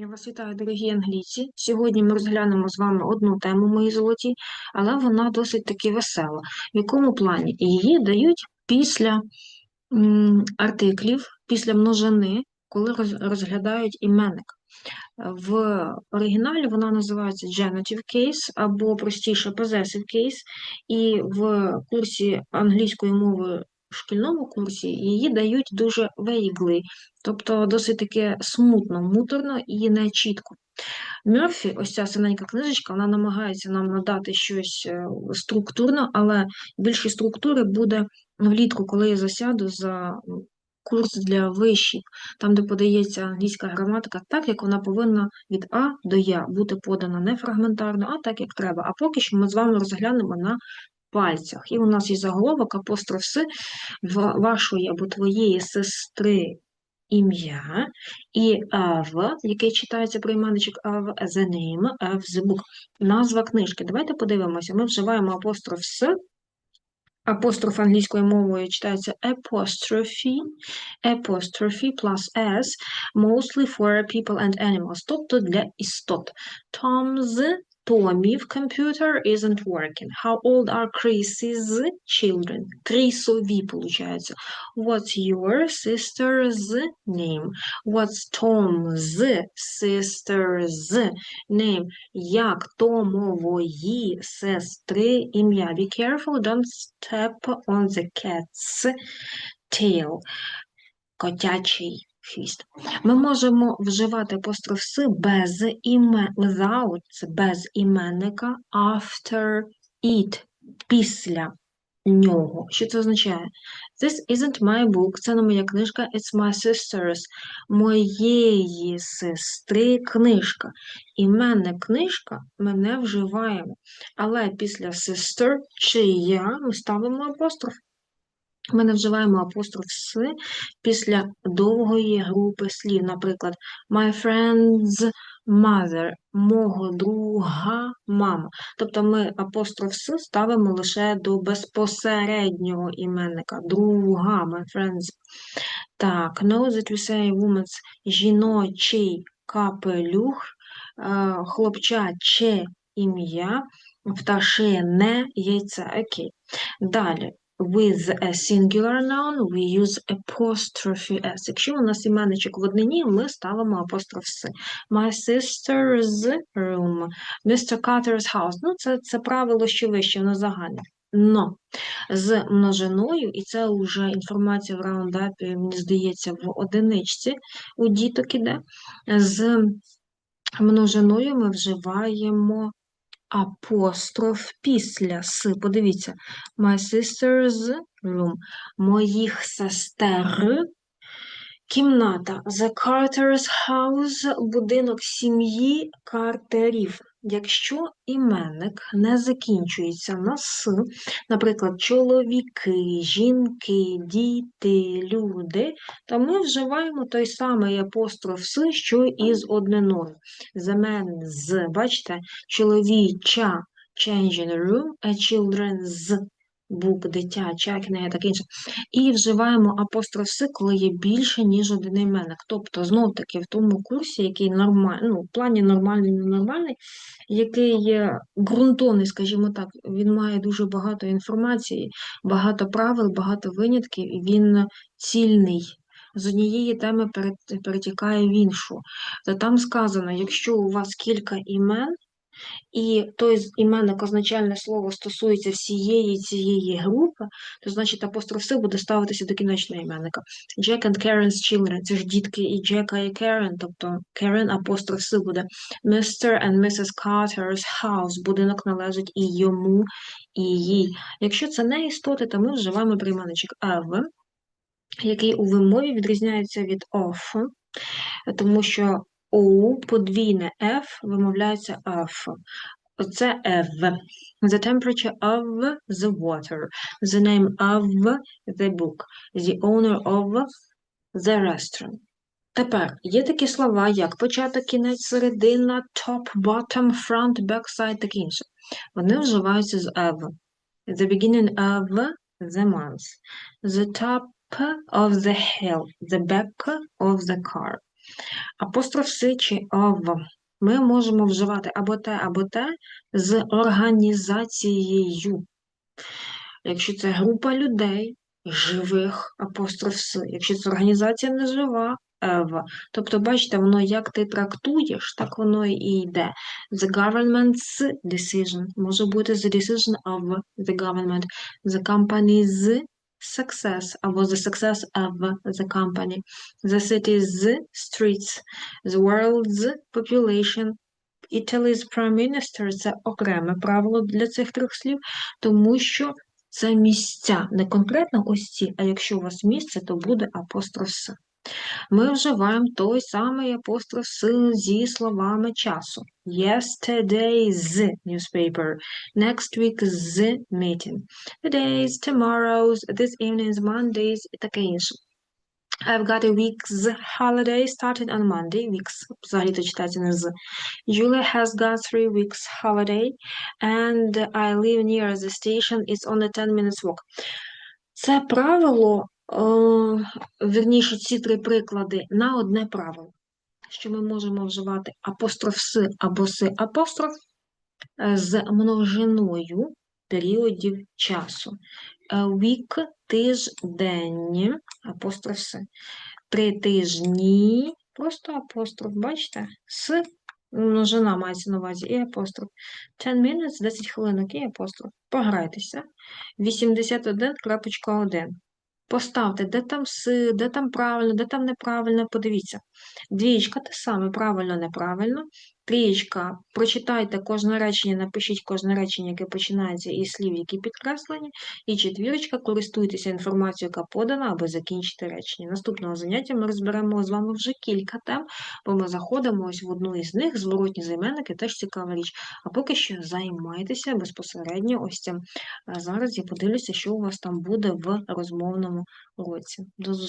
Я вас вітаю, дорогі англійці. Сьогодні ми розглянемо з вами одну тему, мої золоті, але вона досить таки весела. В якому плані? Її дають після артиклів, після множини, коли розглядають іменник. В оригіналі вона називається genitive case або простіше possessive case, і в курсі англійської мови в шкільному курсі її дають дуже vaguely, тобто досить таки смутно, муторно і не чітко. Мёрфі, ось ця синенька книжечка, вона намагається нам надати щось е, структурно, але більше структури буде влітку, коли я засяду за курс для вишів, там, де подається англійська граматика, так, як вона повинна від А до Я бути подана не фрагментарно, а так, як треба. А поки що ми з вами розглянемо на пальцях. І у нас є заголовок апостроф «с» вашої або твоєї сестри ім'я і в, який читається прийменничок of, the name of the book. Назва книжки. Давайте подивимося. Ми вживаємо апостроф «с», апостроф англійською мовою читається apostrophe, apostrophe plus s, mostly for people and animals, тобто для істот. Tom's Tomів computer isn't working. How old are Chris's children? Крісові, получається. What's your sister's name? What's Tom's sister's name? Як Томової сестри ім'я? Be careful, don't step on the cat's tail. Котячий хвіст. Ми можемо вживати апостроф «с» без імен, without, без іменника, after it, після нього. Що це означає? This isn't my book, це не моя книжка, it's my sister's, моєї сестри книжка. Іменник книжка ми не вживаємо, але після sister чи я ми ставимо апостроф. Ми не вживаємо апостроф «с» після довгої групи слів. Наприклад, my friend's mother, мого друга мама. Тобто ми апостроф «с» ставимо лише до безпосереднього іменника. Друга, my friend's. Так, know that we say woman's жіночий капелюх, е, хлопчаче ім'я, пташине яйце. Окей. Далі. With a singular noun we use apostrophe s. Якщо у нас іменничок в однині, ми ставимо апостроф с. My sister's room, Mr. Carter's house. Ну, це, це правило, що вище, воно загальне. Но з множиною, і це вже інформація в раундапі, мені здається, в одиничці у діток іде. З множиною ми вживаємо апостроф після с. Подивіться, my sister's room, моїх сестер, кімната, the Carter's house, будинок сім'ї Картерів. Якщо іменник не закінчується на с, наприклад, чоловіки, жінки, діти, люди, то ми вживаємо той самий апостроф с, що і з одниною. Замен з, бачите, чоловіча changing room, a children's book, дитяча книга, таке інше. І вживаємо апостроф «с», коли є більше, ніж один іменник. Тобто, знов-таки, в тому курсі, який нормальний, ну, в плані нормальний, ненормальний, який є ґрунтовний, скажімо так, він має дуже багато інформації, багато правил, багато винятків, і він цільний. З однієї теми перетікає в іншу. Та там сказано, якщо у вас кілька імен, і той іменник означальне слово стосується всієї цієї групи, то значить апостроф «с» буде ставитися до кінечного іменника. Jack and Karen's children – це ж дітки і Джека, і Karen, тобто Karen апостроф «с» буде. Mr. and Mrs. Carter's house – будинок належить і йому, і їй. Якщо це не істоти, то ми вживаємо прийменничок «of», який у вимові відрізняється від «of», тому що у подвійне F вимовляється F. Оце F. The temperature of the water. The name of the book. The owner of the restaurant. Тепер є такі слова, як початок, кінець, середина, top, bottom, front, back, side, таке інше. Вони вживаються з of. The beginning of the month. The top of the hill. The back of the car. Апостроф «си» чи «ов». Ми можемо вживати або те, або те з організацією. Якщо це група людей, живих апостроф «с». Якщо це організація нежива, «ев». Тобто, бачите, воно як ти трактуєш, так воно і йде. The government's decision може бути the decision of the government. The company's success або the success of the company. The city's streets. The world's population. Italy's prime minister – це окреме правило для цих трьох слів, тому що це місця, не конкретно ось ці, а якщо у вас місце, то буде апостроф «с». Ми вживаємо той самий апостроф «с» зі словами часу. Yesterday's newspaper. Next week's meeting. Today's, tomorrow's, this evening's, Monday's і таке інше. I've got a week's holiday starting on Monday. Weeks взагалі-то читається не з. Julia has got three weeks holiday and I live near the station. It's only 10 minutes walk. Це правило, е, вірніше, ці три приклади на одне правило, що ми можемо вживати апостроф «с» або «си» апостроф е, з множиною періодів часу. Е, Week – тиждень, апостроф «с». Три тижні, просто апостроф, бачите? С множина мається на увазі і апостроф. 10 minutes, 10 хвилинок і апостроф. Пограйтеся. 81.1. Поставте, де там си, де там правильно, де там неправильно, подивіться. Двічка те саме, правильно, неправильно. Трієчка, прочитайте кожне речення, напишіть кожне речення, яке починається із слів, які підкреслені. І четвірочка, користуйтеся інформацією, яка подана, аби закінчити речення. Наступного заняття ми розберемо з вами вже кілька тем, бо ми заходимо ось в одну із них, зворотні займенники, теж цікава річ. А поки що займайтеся безпосередньо ось цим. Зараз я подивлюся, що у вас там буде в розмовному уроці. До зустрічі!